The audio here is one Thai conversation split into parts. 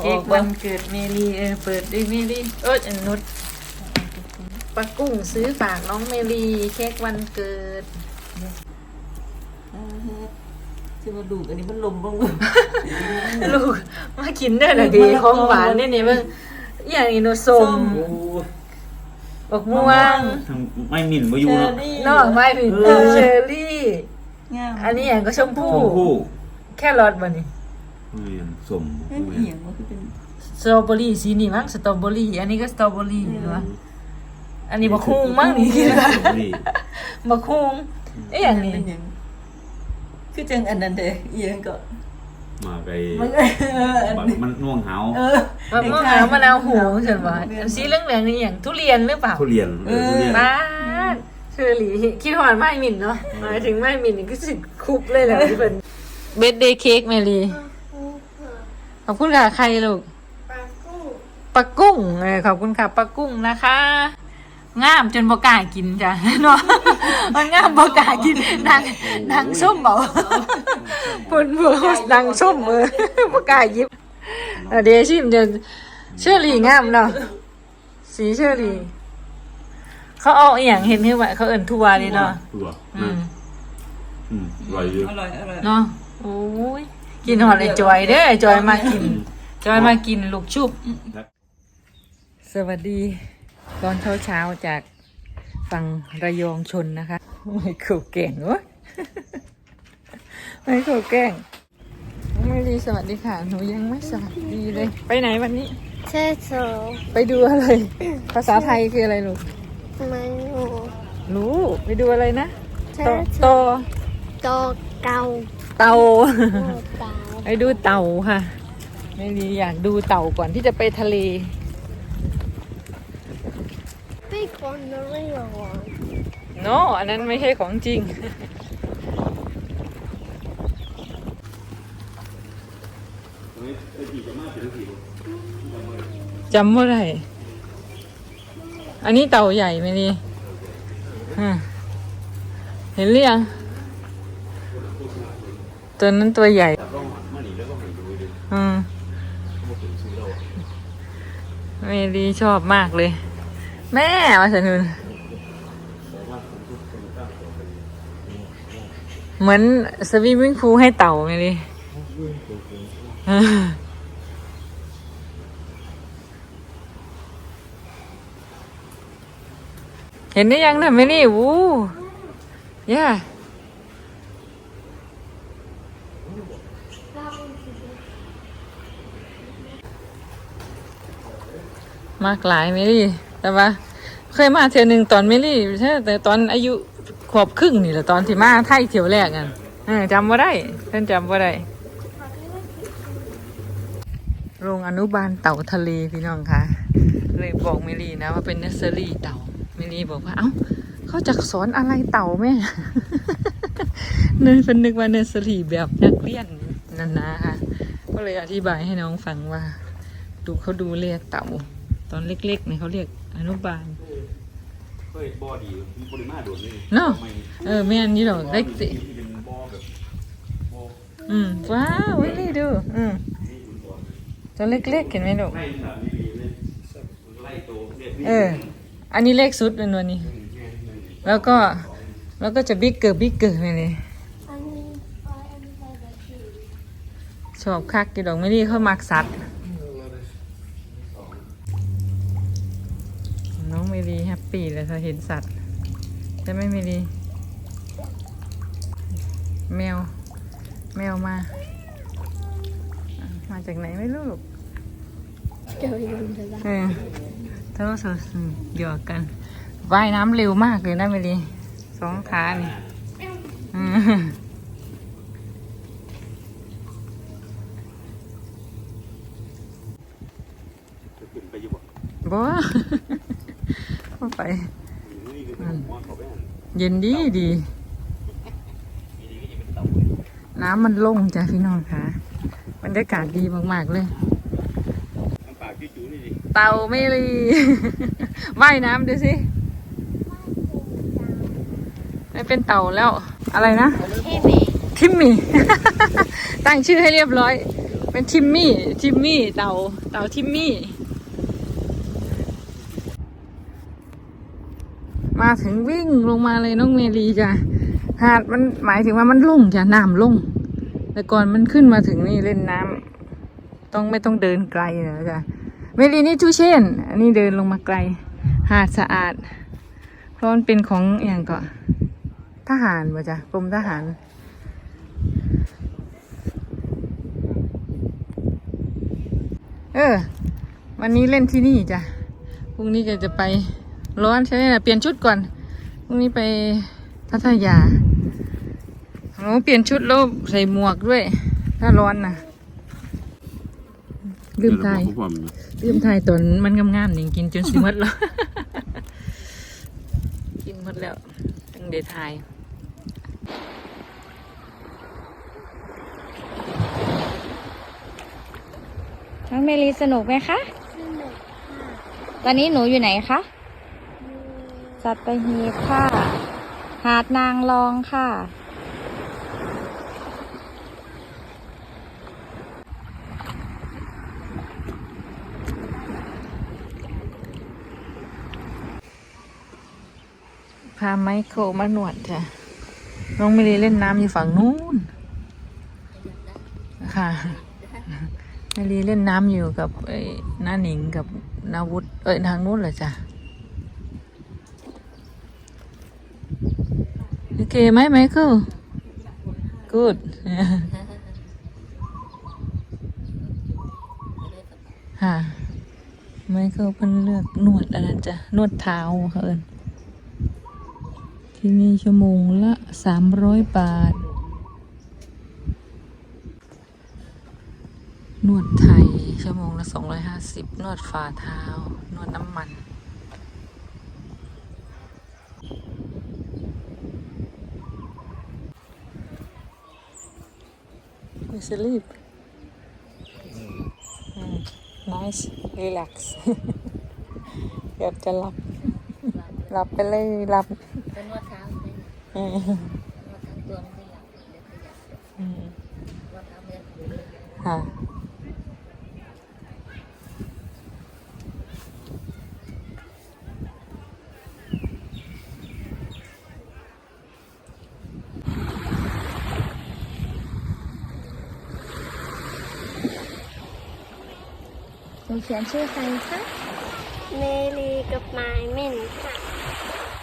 เค้กวันเกิดเมลีเออเปิดด้วยเมลีเอ้ยอันนุชปลากุ้งซื้อฝากน้องเมลีเค้กวันเกิดจะมาดูอันนี้มันลมบ้างลูกมากินได้หน่อยดีของหวานนี่นี่มึงอหย่างนี้โนส้มโอ้บักม่วงทางไม่หมิ่นมาอยู่เนาะนอกไม้ผิดเออเชอร์รี่งามอันนี้อย่างก็ชมชพู่มพู่ แค่รอดบ่นี่ เมียนสมนั่นเมีเหียยนงมันคือเป็นสตรอเบอรี่สีนี่มั้งสตรอเบอรี่ อันนี้ก็สตรอเบอรี่เหรออันนี้บักฮุงมั้งนี่นี่บักฮุงเอ๊ะอย่างนี้เป็นหยังคือจังอันนั้นเด้เอียงก็มาไปมันเอออันบักนี้มันน่วงเหาเออมะม่วงหาวมะนาวหูเห็นบ่อันสีเหลืองๆนี่อย่างทุเรียนหรือเปล่าทุเรียนเออทุเรียนบ้านเชอรี่คิดหอนไม่หมิ่นเนาะหมายถึงไม่หมิ่นนี่ก็สิคุบเลยแหละที่เป็นเบ d เดย์เค้กเมลี ขอบคุณค่ะใครลูกปลากุ้งเออขอบคุณค่ะปลากุ้งนะคะงามจนบกล้ากินจ้ะเนาะมันงามบกล้ากินนางนางส้มเบาปนบัวนางส้มเออบกล้าหยิบอะเดี๋ยวชิมเดี๋ยวเชอรี่งามเนาะสีเชอรี่เขาเอาอหย่างเห็นคือว่าเขาเอิ่นทัวร์เลยเนาะตัวอืมอืมอร่อยอยู่อร่อยอร่อยเนาะโอ้ย กินหอดไอ้จอยเด้อไอ้จอยมากิน จอยมากินลูกชุบ สวัสดี ตอนเช้าเช้าๆจากฝั่งระยองชนนะคะ ไม่เข่าแก่งวะไม่เข่าแก่งไม่ดีสวัสดีค่ะ หนูยังไม่สวัสดีเลย ไปไหนวันนี้ เช่โซไปดูอะไร ภาษาไทยคืออะไรลูก มันโง่รู้ ไปดูอะไรนะ เช่โตโตโตโตเกา เตาโตเกาไปดูเต่าค่ะไม่ดีอยากดูเต่าก่อนที่จะไปทะเลไม่คนนะไม่หรอกโนอันนั้นไม่ใช่ของจริง จำว่าไร อันนี้เต่าใหญ่ไหมดีฮะเห็นหรือยัง ตัวนั้นตัวใหญ่ อืมเมลีชอบมากเลย แม่มาสนุน เหมือนสวิมมิ่งพูลให้เต่าไงดิเออเห็นได้ยังนะไม่นี่วู้ย่า มากหลายไม่ดีแต่ว่า เคยมาเที่ยวหนึ่งตอนไม่รีใช่แต่ตอนอายุขวบครึ่งนี่แหละตอนที่มาไทยเที่ยวแรกกันจำว่าได้เพิ่นจำว่าได้โรงอนุบาลเต่าทะเลพี่น้องคะเลยบอกเมลี่นะว่าเป็นเนสเซอรี่เต่าเมลี่บอกว่า เอ้าเขาจะสอนอะไรเต่าแม่ เนยเป็นนึกว่าเนสเซอรี่แบบนักเรียนนั่นนะคะก็เลยอธิบายให้น้องฟังว่า ดูเขาดูเรียกเต่า ตอนเล็กๆเนี่ยเขาเรียกอนุบาลเฮ้ยบอดีมีปริมาโดดนี่เนาะไม่เออแม่นนี่ดอกเล็กสิอืมว้าววินี่ดูอืมตัวเล็กๆเห็นไหมลูกไล่สามดีๆเลยไล่โตเรียกนี่เออ อันนี้เลขสุดเป็นวันนี้ แล้วก็ แล้วก็จะบิ๊กเกอร์บิ๊กเกอร์ไปเลยอันนี้อันนี้ใส่แบบที่ชอบคักกี่ดอกไม่ดีเขามักสัตว์น้องเมลีแฮปปี้เลยถ้าเห็นสัตว์แต่ไม่เมลีแมว แมวมาอะมาจากไหนไม่รู้ลูกเดี๋ยวยืนจะได้เออเท่าสอืมหยอกกันว่ายน้ำเร็วมากเลยนะเมลี สองขานี่อืมจะขึ้นไปอยู่บ่บ่เข้าไปนี่คือเป็นมอนเขาไปหันเย็นดีดี น้ำมันลงจ้ะพี่น้องค่ะบรรยากาศดีมากๆเลยน้ำปากจู่ๆนี่ดิเต่าเมลีว่ายน้ำดูสิ ไม่เป็นเต่าแล้ว อะไรนะเท่เมทิมมี่ ตั้งชื่อให้เรียบร้อย เป็นทิมมี่ ทิมมี่ เต่า เต่าทิมมี่ มาถึงวิ่งลงมาเลยน้องเมลีจ้ะ หาดมันหมายถึงว่ามันลงจ้ะน้ำลง แต่ก่อนมันขึ้นมาถึงนี่เล่นน้ำ ต้องไม่ต้องเดินไกลนะจ้ะ เมลีนี่ทูเช่น อันนี้เดินลงมาไกล หาดสะอาด เพราะมันเป็นของอย่างก็ ทหารมาจ้ะกรมทหาร เออ วันนี้เล่นที่นี่จ้ะพรุ่งนี้ก็จะไปร้อนใช่ไหมล่ะเปลี่ยนชุดก่อนพรุ่งนี้ไปพัทยาโอ้เปลี่ยนชุดแล้วใส่หมวกด้วย ถ้าร้อนนะลืมทายผมลืมทายตอนมันงามๆนี่กินจนสิหมดแล้ว กินหมดแล้วตั้งเดทาย น้องเมลีสนุกไหมคะ สนุกตอนนี้หนูอยู่ไหนคะสัตหีบค่ะ หาดนางรองค่ะ พาไมเคิลมาหนวดจ้ะ น้องไม่ได้เล่นน้ำอยู่ฝั่งนู้นค่ะ ไม่ได้เล่นน้ำอยู่กับไอ้น้าหนิงกับนาวุธเอ้ยทางนู้นเหรอจ้ะโอเคไหมไมเคิล good ค่ะไมเคิลเพิ่นเลือกนวดอะไรจ้ะนวดเท้าเขาเอินที่นี่ชั่วโมงละสามร้อยบาท น วดไทย ชั่วโมงละสองร้อยห้าสิบนวดฝ่าเท้า นวดน้ำมัน We sleep. Mm, nice, relax. เกือบจะหลับ หลับไปเลยหลับเป็นนวดเท้าไหมอืมนวดทั้งตัวไม่หลับเดี๋ยวขยับอืมนวดเท้าเมื่อนหูเลยค่ะ นูเขียนชื่อใครคะเมลีกับไมายเม่นค่ะ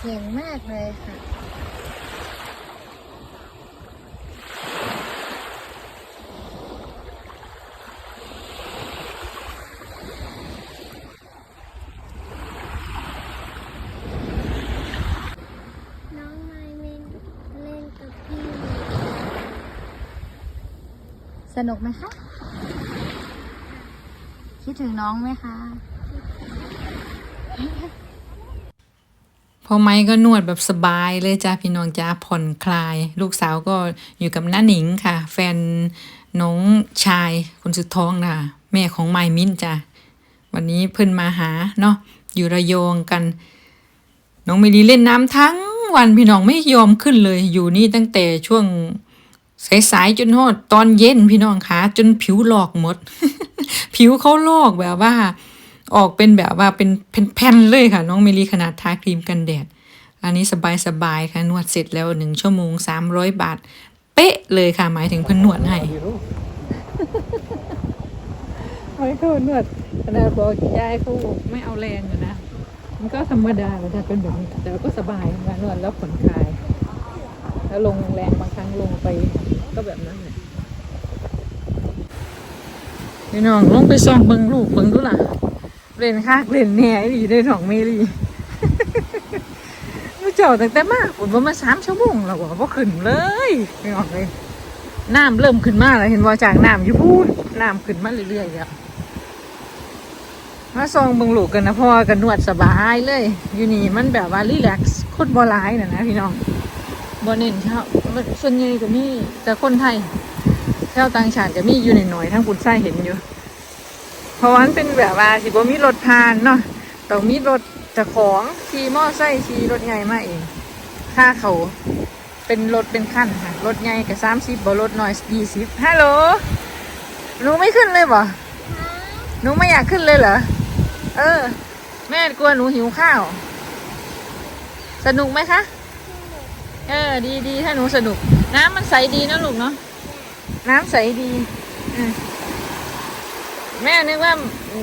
เก่งมากเลยค่ะ น้องไมายเม่นเล่นกับพี่ สนุกไหมคะ คิดถึงน้องไหมคะพอไม้ก็นวดแบบสบายเลยจ้าพี่น้องจ้าผ่อนคลาย ลูกสาวก็อยู่กับน้าหนิงค่ะ แฟนน้องชายคนสุดท้องนะแม่ของไมมิ้นจ้ะวันนี้เพิ่นมาหาเนาะอยู่ระยองกัน น้องมิลีเล่นน้ำทั้งวันพี่น้องไม่ยอมขึ้นเลยอยู่นี่ตั้งแต่ช่วง สายๆจนฮอดตอนเย็นพี่น้องคะจนผิวหลอกหมด ผิวเขาลอกแบบว่า ออกเป็นแบบว่าเป็นแผ่นๆเลยค่ะ น้องมิลีขนาดทาครีมกันแดด อันนี้สบายๆค่ะนวดเสร็จแล้วหนึ่งชั่วโมงสามร้อยบาท เป๊ะเลยค่ะ หมายถึงเพิ่นนวดให้ไม่เขานวดขนาดบอกยายเขาไม่เอาแรงอยู่นะมันก็ธรรมดาแต่ถ้าเป็นแบบนี้แต่ก็สบายนะนวดแล้วผ่อนคลาย แล้วลงแรงบางครั้งลงไปก็แบบนั้นแหละพี่น้องลงไปส่องเบิงลูกเบิงดูล่ะเล่นคากเล่นแหน่ดีได้สองเมลีมูเจ้าตั้งแต่มาฝนประมาสามชั่วโมงแล้วว่าพอขึ้นเลยพี่น้องเลยน้ำเริ่มขึ้นมาแล้วเห็นว่าจากน้ำอยู่พูดน้ำขึ้นมาเรื่อยๆแล้วมาซองเบิงลูกกันนะพ่อกันนวดสบายเลย อยู่นี่มันแบบว่ารีแลกซ์โคตรบอลายนะนะพี่น้อง บอเน้นช่าส่วนใหญ่ก็มีแต่คนไทยชาวต่างชาติก็มีอยู่หน่อยๆทั้งปุ่นไส้เห็นอยู่ เพราะว่ามันเป็นแบบว่าสิบ่มีรถผ่านเนาะต้องมีรถจะของขี่มอไซค์ขี่รถใหญ่มาเองค่าเขาเป็นรถเป็นขั้นค่ะรถใหญ่กับสามสิบบ่รถน้อยยี่สิบฮัลโหลหนูไม่ขึ้นเลยบ่หนูไม่อยากขึ้นเลยเหรอเออ แม่กลัวหนูหิวข้าว สนุกไหมคะ เออ ดีดีถ้าหนูสนุก น้ำมันใสดีนะลูกเนาะน้ำใสดีอืมแม่นึกว่า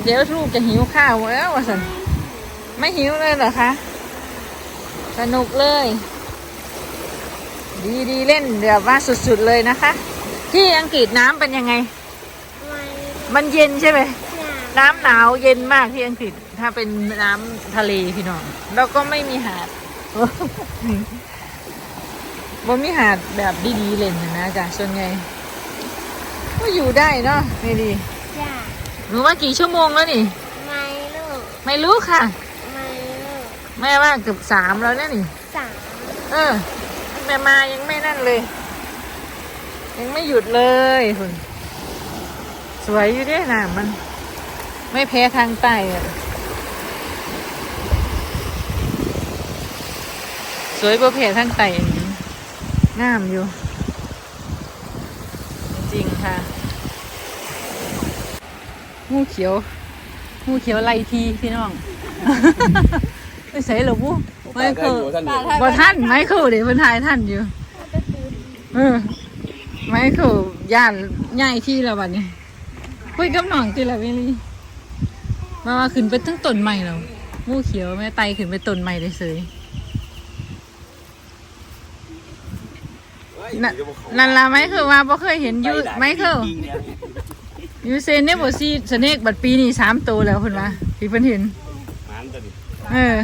เดี๋ยวลูกจะหิวข้าวแล้ววะสันไม่หิวเลยเหรอคะ สนุกเลย ดีดีเล่นแบบว่าสุดๆเลยนะคะ ที่อังกฤษน้ำเป็นยังไงไม่มันเย็นใช่ไหมอยากน้ำหนาวเย็นมากที่อังกฤษ ถ้าเป็นน้ำทะเลพี่น้อง แล้วก็ไม่มีหาด บ่มีหาดแบบดีๆเล่นนะจ๊ะส่วนใหญ่ก็อยู่ได้เนาะนี่ดีอยากหนูว่ากี่ชั่วโมงแล้วนี่ ไม่ลูก ไม่รู้ค่ะ ไม่ลูก แม่ว่าเกือบสามแล้วนะนี่ สามเออตั้งแต่มายังไม่นั่นเลย ยังไม่หยุดเลยคุณสวยอยู่ด้วยนะมัน ไม่แพ้ทางใต้อะสวยกว่าแพ้ทางใต้อันนี้ งามอยู่ จริงๆค่ะ งูเขียว งูเขียวไล่ทีพี่น้องไม่ใส่หรอวูไม่คือบ่ท่านไมเคิลเดี๋ยวมันทายท่านอยู่เออไมเคิลย่านใหญ่ที่แล้วบัดนี้คุยกับน้องที่ละเวลีมาว่าขึ้นไปตั้งต้นใหม่แล้วงูเขียวแม่ไตขึ้นไปต้นใหม่ได้เสย นั่นนั่นละไมเคิลว่าบ่เคยเห็นอยูไมเคิลอยูเซนเนี่ยบ่ซีสเนกบัดปีนี้สามตัวแล้วเพิ่นว่าที่เพิ่นเห็นหมานตัวนี้เออ